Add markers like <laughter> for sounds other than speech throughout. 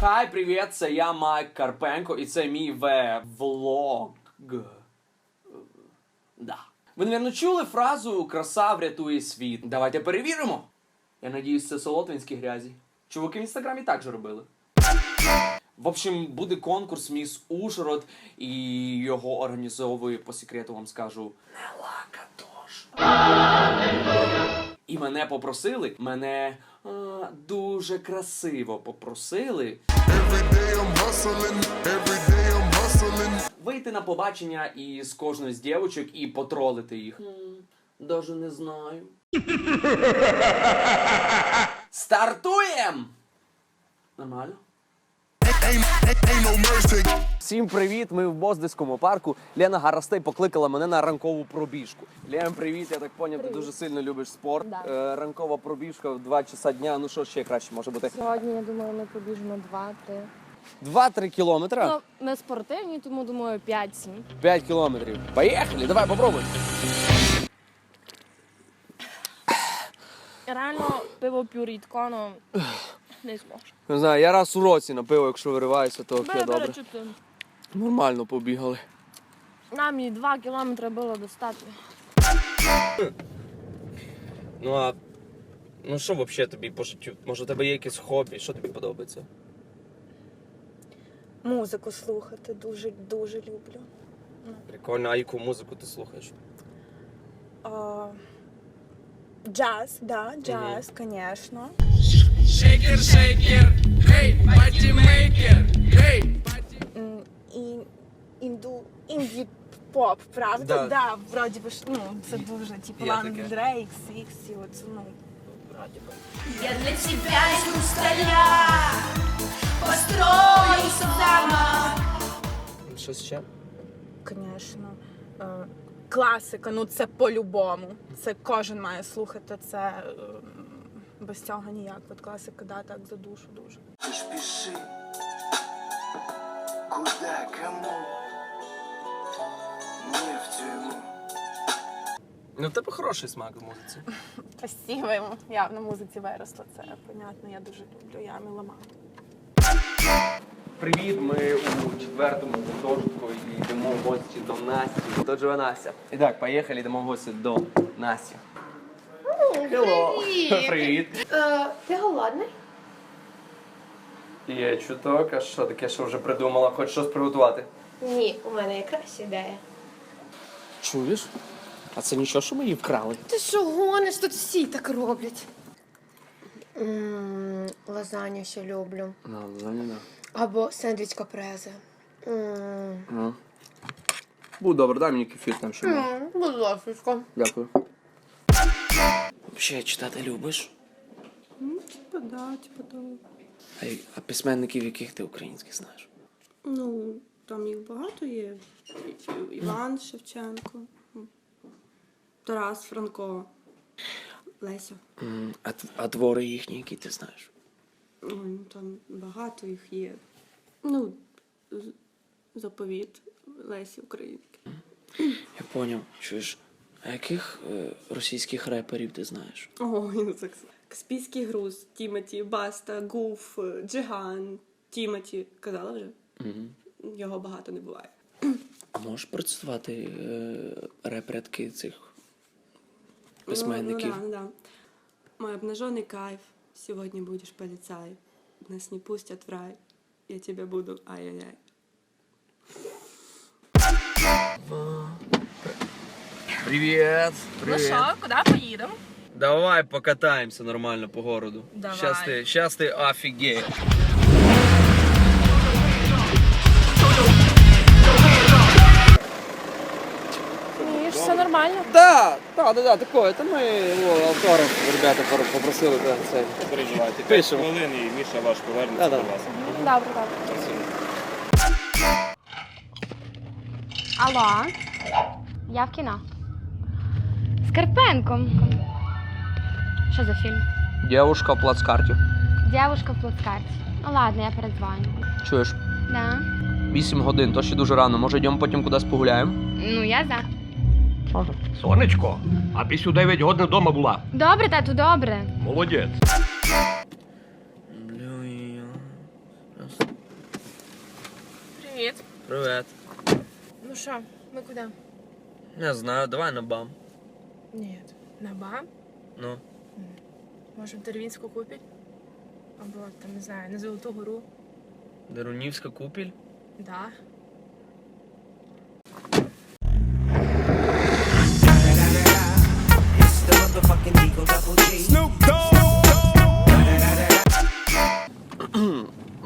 Хай, привіт, це я Майк Карпенко, і це мій влог. Да. Ви, напевно, чули фразу краса врятує світ. Давайте перевіримо. Я надіюсь, це солотвинські грязі. Чуваки в інстаграмі так же робили. В общем, буде конкурс Міс Ужгород, і його організовує по секрету вам скажу Нела Катош. І мене попросили, мене дуже красиво попросили вийти на побачення і з кожною з дівчинок і потролити їх. Даже не знаю. Стартуєм! Нормально? Всім привіт! Ми в Боздиському парку. Лена Гарастей покликала мене на ранкову пробіжку. Лена, привіт, я так поняв, ти дуже сильно любиш спорт. Да. Е, ранкова пробіжка в 2 часа дня. Ну що ще краще може бути? Сьогодні, я думаю, ми побіжимо 2-3. 2-3 кілометри. Ну, ми спортивні, тому думаю 5-7. 5 кілометрів. Поїхали, давай попробуй. Реально пиво п'ю рідко, ну не зможу. Не знаю, я раз у році напив, якщо вириваюся, то окей, добре. чути. Нормально побігали. Нам і 2 кілометри було достатньо. Ну а ну що взагалі тобі по життю? Може, у тебе є якесь хобі? Що тобі подобається? Музику слухати дуже дуже люблю. Прикольно, а яку музику ти слухаєш? А, джаз, да, джаз, звісно. М, І інду, інді поп, правда? Да. вроді би ж, ну, це дуже, типу, Є Лана таке. Дрейк, Сіксі, оце, ну, вроді би. Я для тебя из хрусталя построю замок. Щось ще? Звісно. Е, Класика, ну це по-любому. Це кожен має слухати це. е, Без цього ніяк. От класика, да, так за душу дуже. Ты ж пиши, куда, кому, не в тюрьму. Ну, в тебе хороший смак в музиці. <laughs> Спасибо йому. Я на музиці виросла, це понятно, я дуже люблю, я меломан. Привіт, ми у четвертому гуртожитку і йдемо в гості до Насті. Тут живе Настя. І так, поїхали, йдемо в гості до Насті. Hello. <laughs> Привіт. Е, ти голодний? Є чуток, а що таке, що вже придумала? Хоч щось приготувати? Ні, у мене якраз ідея. Чуєш? А це нічого, що ми її вкрали? Ти що гониш? Тут всі так роблять. Ммм, лазанью ще люблю. Ну, занято. Або сендвіч капрезе. Ммм, Ну. Будь добре, дай мені кефір там ще. М, будь ласка. Дякую. Взагалі читати любиш? Типа да, типа да. А, а письменників яких ти українських знаєш? Ну, там їх багато є. Іван Шевченко, Тарас Франко, Леся. М, А, т- а твори їхні, які ти знаєш? Ой, ну там багато їх є. Ну, з- заповіт Лесі Українки. Я поняв, чуєш. А яких е, російських реперів ти знаєш? Ой, ну так. Каспійський груз, Тімоті, Баста, Гуф, Джиган, Тімоті. Казала вже? Угу. Його багато не буває. А можеш процитувати е, реп-рядки цих Ну, письменників? Ну, да, ну, да. Мой обнаженный кайф, сегодня будешь полицай. Нас не пустят в рай, я тебя буду ай-яй-яй. Привіт! Ну що, куди поїдемо? Давай покатаємося нормально по городу. Давай. Щас ти, щас ти офігеєш. Ні, ж все нормально. Да, да, да, да, такое. Це ми о, автограф, ребята, пор- попросили. Да, це. Не переживайте. Пишемо. Хвилин і Міша ваш повернеться Да-да. до вас. Добре, добре. Алло, я в кіно. Карпенком. Що за фільм? Дівушка в плацкарті. Дівушка в плацкарті. Ну ладно, я передзвоню. Чуєш? Да. Вісім годин, то ще дуже рано. Може йдемо потім кудись погуляємо? Ну, я за. Сонечко, а ти сюди 9 годин вдома була. Добре, тату, добре. Молодець. Привіт. Привіт. Ну що, ми куди? Не знаю, давай на бам. Ні. На бам? Ну. Можемо Тервінську купити? Або там, не знаю, на Золоту гору. Дерунівська купіль. Да.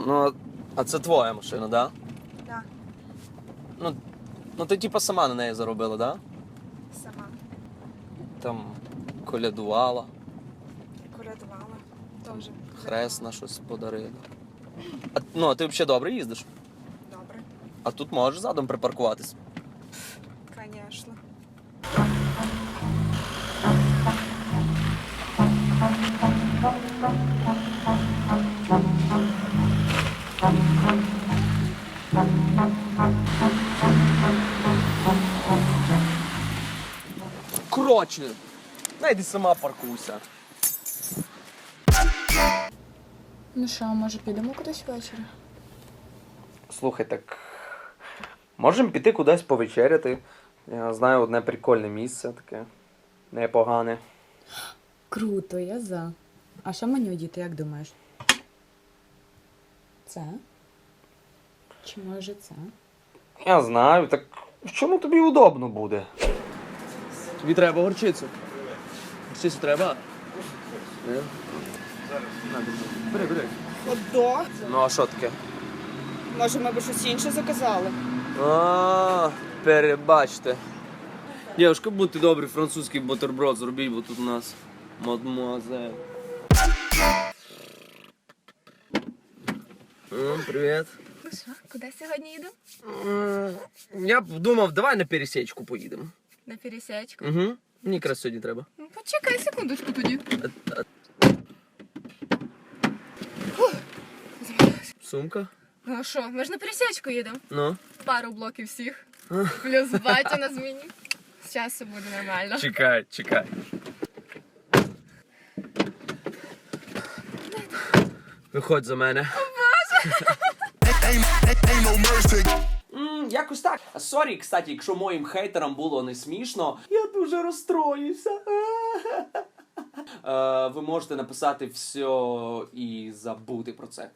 Ну, а це твоя машина, да? Да. Ну, ну ти типа сама на неї заробила, да? Сама. Там колядувала, Колядувала. Тоже. хрест на щось подарила. А, ну, а ти взагалі добре їздиш? Добре. А тут можеш задом припаркуватись. Конечно. Коротше, найди сама паркуйся. Ну що, може підемо кудись ввечері? Слухай, так. Можемо піти кудись повечеряти. Я знаю одне прикольне місце таке. Непогане. Круто, я за. А що мені одіти, як думаєш? Це? Чи може це? Я знаю, так чому тобі удобно буде? Тобі треба горчицю. Горчицю треба? Ні? Бери, бери. Ото? Ну а що таке? Може, ми б щось інше заказали? А, перебачте. Дівушка, будьте добрі, французький бутерброд зробіть, бо тут у нас мадмуазель. М, Привіт. Ну що, куди сьогодні їдемо? М, Я б думав, давай на пересічку поїдемо. На пересечку. Угу. Мені якраз сьогодні треба. Ну, почекай секундочку тоді. Сумка? Ну а що, ми ж на пересечку їдемо. Ну. Пару блоків всіх. Плюс батя на зміні. З часу буде нормально. Чекай, чекай. Виходь за мене. Ain't no mercy. Якось так. Сорі, кстати, якщо моїм хейтерам було не смішно, я дуже розстроївся. <laughs> Е, Ви можете написати все і забути про це.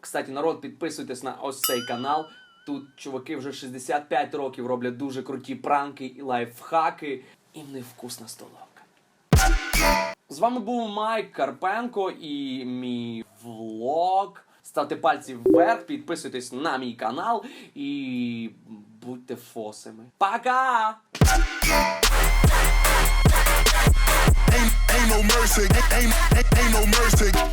Кстати, народ, підписуйтесь на ось цей канал. Тут чуваки вже 65 років роблять дуже круті пранки і лайфхаки. І в них вкусна столовка. З вами був Майк Карпенко і мій влог. Ставте пальці вверх, підписуйтесь на мій канал і будьте фосами. Пока! Ain't no mercy. Ain't, ain't, ain't no mercy.